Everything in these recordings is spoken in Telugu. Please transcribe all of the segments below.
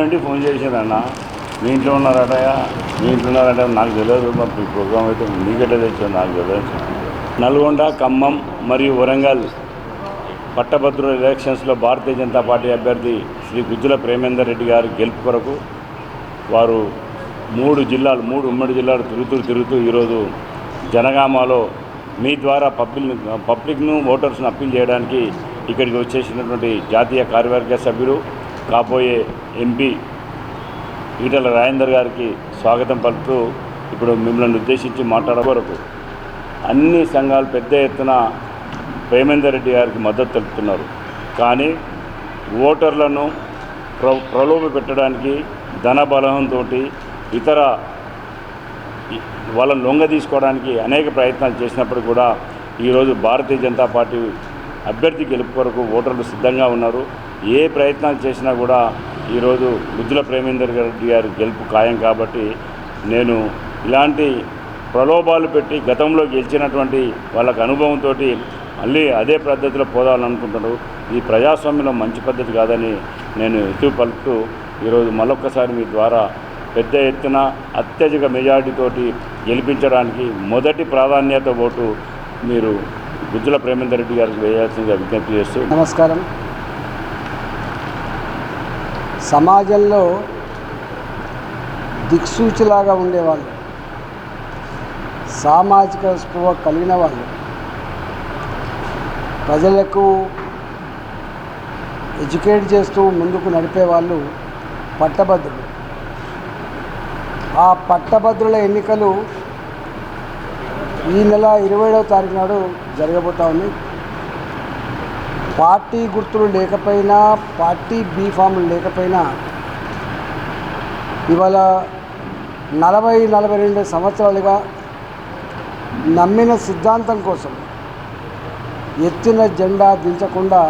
నుండి ఫోన్ చేసిందన్న మీ ఇంట్లో ఉన్నారటయా మీ ఇంట్లో ఉన్నారట? నాకు తెలియదు. మరి ప్రోగ్రామ్ అయితే మీకెట్లా తెచ్చాను నాకు తెలియదు. నల్గొండ ఖమ్మం మరియు వరంగల్ పట్టభద్రుల ఎలక్షన్స్లో భారతీయ జనతా పార్టీ అభ్యర్థి శ్రీ గుజ్జుల ప్రేమేందర్ రెడ్డి గారి గెలుపు కొరకు వారు మూడు జిల్లాలు మూడు ఉమ్మడి జిల్లాలు తిరుగుతూ తిరుగుతూ ఈరోజు జనగామలో మీ ద్వారా పబ్లిక్ పబ్లిక్ను ఓటర్స్ను అప్పీల్ చేయడానికి ఇక్కడికి వచ్చేసినటువంటి జాతీయ కార్యవర్గ సభ్యులు కాబోయే ఎంపీ ఈటల రాజేందర్ గారికి స్వాగతం పలుకుతూ ఇప్పుడు మిమ్మల్ని ఉద్దేశించి మాట్లాడే వరకు అన్ని సంఘాలు పెద్ద ఎత్తున ప్రేమేందర్ రెడ్డి గారికి మద్దతు తెలుపుతున్నారు. కానీ ఓటర్లను ప్ర ప్రలోభ పెట్టడానికి ధన బలంతో ఇతర వాళ్ళని లొంగ తీసుకోవడానికి అనేక ప్రయత్నాలు చేసినప్పుడు కూడా ఈరోజు భారతీయ జనతా పార్టీ అభ్యర్థి గెలుపు కొరకు ఓటర్లు సిద్ధంగా ఉన్నారు. ఏ ప్రయత్నాలు చేసినా కూడా ఈరోజు ముద్దుల ప్రేమేందర్ రెడ్డి గారి గెలుపు ఖాయం కాబట్టి నేను ఇలాంటి ప్రలోభాలు పెట్టి గతంలో గెలిచినటువంటి వాళ్ళకి అనుభవంతో మళ్ళీ అదే పద్ధతిలో పోదాలనుకుంటున్నారు ఈ ప్రజాస్వామ్యంలో మంచి పద్ధతి కాదని నేను ఎత్తు పలుకుతూ ఈరోజు మరొక్కసారి మీ ద్వారా పెద్ద ఎత్తున అత్యధిక మెజార్టీతోటి గెలిపించడానికి మొదటి ప్రాధాన్యత ఓటు మీరు గుజ్జుల ప్రేమేందర్ రెడ్డి గారికి వేయాల్సిందిగా విజ్ఞప్తి చేస్తూ నమస్కారం. సమాజంలో దిక్సూచిలాగా ఉండేవాళ్ళు. సామాజిక స్పృహ కలిగిన వాళ్ళు. ప్రజలకు ఎడ్యుకేట్ చేస్తూ ముందుకు నడిపే వాళ్ళు పట్టభద్రులు. ఆ పట్టభద్రుల ఎన్నికలు ఈ నెల ఇరవై ఏడవ తారీఖు నాడు జరగబోతా ఉంది పార్టీ గుర్తులు లేకపోయినా పార్టీ బీ ఫామ్లు లేకపోయినా ఇవాళ నలభై నలభై రెండు సంవత్సరాలుగా నమ్మిన సిద్ధాంతం కోసం ఎత్తిన జెండా దించకుండా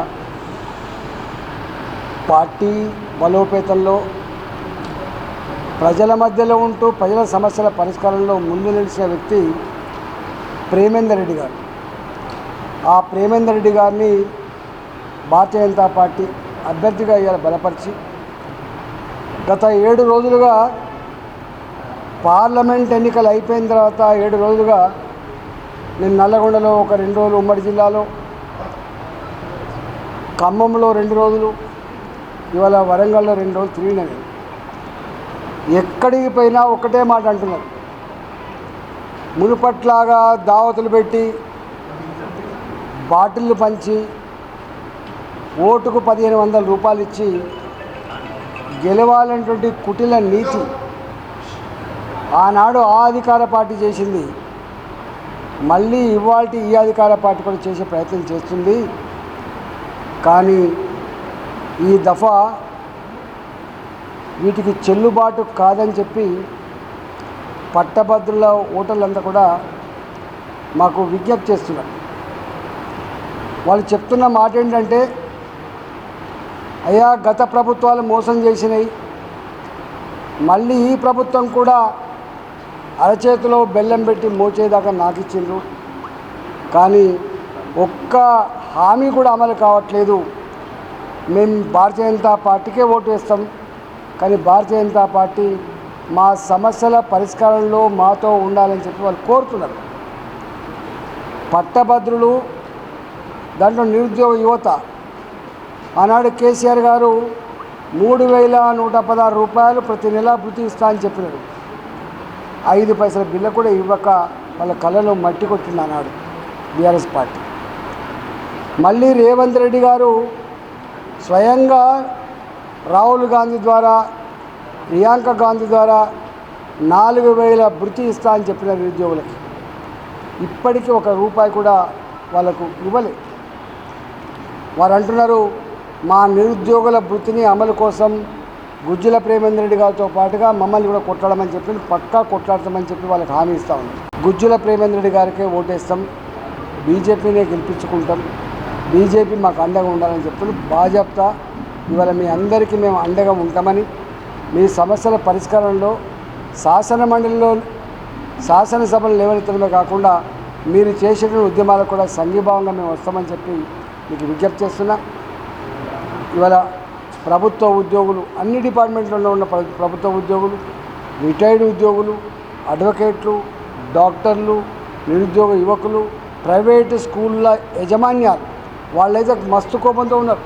పార్టీ బలోపేతంలో ప్రజల మధ్యలో ఉంటూ ప్రజల సమస్యల పరిష్కారంలో ముందు నిలిచిన వ్యక్తి ప్రేమేందర్ రెడ్డి గారు. ఆ ప్రేమేందర్ రెడ్డి గారిని భారతీయ జనతా పార్టీ అభ్యర్థిగా ఇవాళ బలపరిచి గత ఏడు రోజులుగా పార్లమెంట్ ఎన్నికలు అయిపోయిన తర్వాత ఏడు రోజులుగా నేను నల్లగొండలో ఒక రెండు రోజులు ఉమ్మడి జిల్లాలో ఖమ్మంలో రెండు రోజులు ఇవాళ వరంగల్లో రెండు రోజులు తిరిగినా నేను. ఎక్కడికి పోయినా ఒకటే మాట అంటున్నారు. మునుపట్లాగా దావతులు పెట్టి బాటిళ్ళు పంచి ఓటుకు పదిహేను వందల రూపాయలు ఇచ్చి గెలవాలన్నటువంటి కుటిల నీతి ఆనాడు ఆ అధికార పార్టీ చేసింది. మళ్ళీ ఇవాళ ఈ అధికార పార్టీ కూడా చేసే ప్రయత్నం చేస్తుంది. కానీ ఈ దఫా వీటికి చెల్లుబాటు కాదని చెప్పి పట్టభద్రుల ఓటర్లంతా కూడా మాకు విజ్ఞప్తి చేస్తున్నారు. వాళ్ళు చెప్తున్న మాట ఏంటంటే అయ్యా గత ప్రభుత్వాలు మోసం చేసినాయి. మళ్ళీ ఈ ప్రభుత్వం కూడా అరచేతిలో బెల్లం పెట్టి మోచేదాకా నాకు ఇచ్చిండ్రు కానీ ఒక్క హామీ కూడా అమలు కావట్లేదు. మేము భారతీయ జనతా పార్టీకే ఓటు వేస్తాం. కానీ భారతీయ జనతా పార్టీ మా సమస్యల పరిష్కారంలో మాతో ఉండాలని చెప్పి వాళ్ళు కోరుతున్నారు. పట్టభద్రులు దాంట్లో నిరుద్యోగ యువత ఆనాడు కేసీఆర్ గారు మూడు వేల నూట పదహారు రూపాయలు ప్రతి నెల భృతి ఇస్తా అని చెప్పినారు ఐదు పైసల బిల్ల కూడా ఇవ్వక వాళ్ళ కళ్ళలో మట్టి కొట్టింది అన్నాడు బీఆర్ఎస్ పార్టీ. మళ్ళీ రేవంత్ రెడ్డి గారు స్వయంగా రాహుల్ గాంధీ ద్వారా ప్రియాంక గాంధీ ద్వారా నాలుగు వేల భృతి ఇస్తా అని చెప్పిన నిరుద్యోగులకి. ఇప్పటికీ ఒక రూపాయి కూడా వాళ్ళకు ఇవ్వలే. వారు అంటున్నారు మా నిరుద్యోగుల వృత్తిని అమలు కోసం గుజ్జుల ప్రేమేంద్ర రెడ్డి గారితో పాటుగా మమ్మల్ని కూడా కొట్లాడమని చెప్పి పక్కా కొట్లాడతామని చెప్పి వాళ్ళకి హామీ ఇస్తా ఉంది గుజ్జుల ప్రేమేంద్ర రెడ్డి గారికే ఓటేస్తాం. బీజేపీనే గెలిపించుకుంటాం. బీజేపీ మాకు అండగా ఉండాలని చెప్పి భాజపా ఇవాళ మీ అందరికీ మేము అండగా ఉంటామని మీ సమస్యల పరిష్కారంలో శాసన మండలిలో శాసనసభలు లేవనెత్తడమే కాకుండా మీరు చేసిన ఉద్యమాలకు కూడా సంఘీభావంగా మేము వస్తామని చెప్పి మీకు విజ్ఞప్తి చేస్తున్నా. ఇవాళ ప్రభుత్వ ఉద్యోగులు అన్ని డిపార్ట్మెంట్లలో ఉన్న ప్ర- ప్రభుత్వ ఉద్యోగులు రిటైర్డ్ ఉద్యోగులు అడ్వకేట్లు డాక్టర్లు నిరుద్యోగ యువకులు ప్రైవేటు స్కూళ్ళ యజమాన్యాలు వాళ్ళైతే మస్తు కోపంతో ఉన్నారు.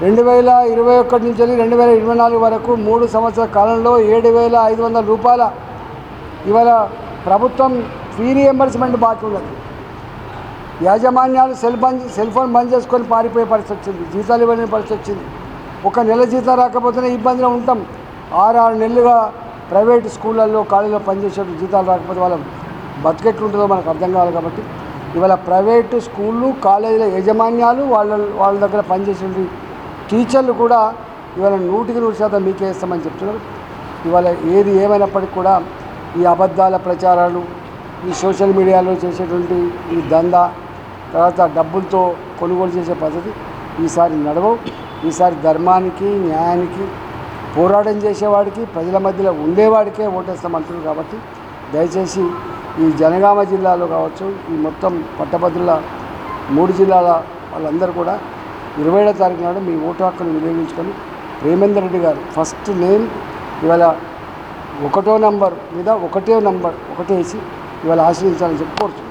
రెండు వేల ఇరవై ఒకటి నుంచి వెళ్ళి రెండు వేల ఇరవై నాలుగు వరకు మూడు సంవత్సరాల కాలంలో ఏడు వేల ఐదు వందల రూపాయల ఇవాళ ప్రభుత్వం ఫీ రియంబర్స్మెంట్ బాకీ ఉన్నది. యాజమాన్యాలు సెల్ బంద్ సెల్ ఫోన్ బంద్ చేసుకొని పారిపోయే పరిస్థితి వచ్చింది. జీతాలు ఇవ్వలేని పరిస్థితి వచ్చింది. ఒక నెల జీతం రాకపోతేనే ఇబ్బందిలో ఉంటాం. ఆరు ఆరు నెలలుగా ప్రైవేట్ స్కూళ్ళల్లో కాలేజీలో పనిచేసే జీతాలు రాకపోతే వాళ్ళ బతికెట్లుంటుందో మనకు అర్థం కావాలి కాబట్టి ఇవాళ ప్రైవేటు స్కూళ్ళు కాలేజీల యాజమాన్యాలు వాళ్ళ వాళ్ళ దగ్గర పనిచేసే టీచర్లు కూడా ఇవాళ నూటికి నూరు శాతం మీకే ఇస్తామని చెప్తున్నారు. ఇవాళ ఏది ఏమైనప్పటికీ కూడా ఈ అబద్ధాల ప్రచారాలు ఈ సోషల్ మీడియాలో చేసేటువంటి ఈ దందా తర్వాత డబ్బులతో కొనుగోలు చేసే పద్ధతి ఈసారి నడవవు. ఈసారి ధర్మానికి న్యాయానికి పోరాటం చేసేవాడికి ప్రజల మధ్యలో ఉండేవాడికే ఓటేస్తామంటున్నారు కాబట్టి దయచేసి ఈ జనగామ జిల్లాలో కావచ్చు ఈ మొత్తం పట్టభద్రుల మూడు జిల్లాల వాళ్ళందరూ కూడా ఇరవై ఏడో తారీఖు నాడు మీ ఓటు హక్కును వినియోగించుకొని ప్రేమేందర్ రెడ్డి గారు ఫస్ట్ నేమ్ ఇవాళ ఒకటో నంబర్ మీద ఒకటే నంబర్ ఒకటేసి ఇవాళ ఆశ్రయించాలని చెప్పి కోరుతున్నాను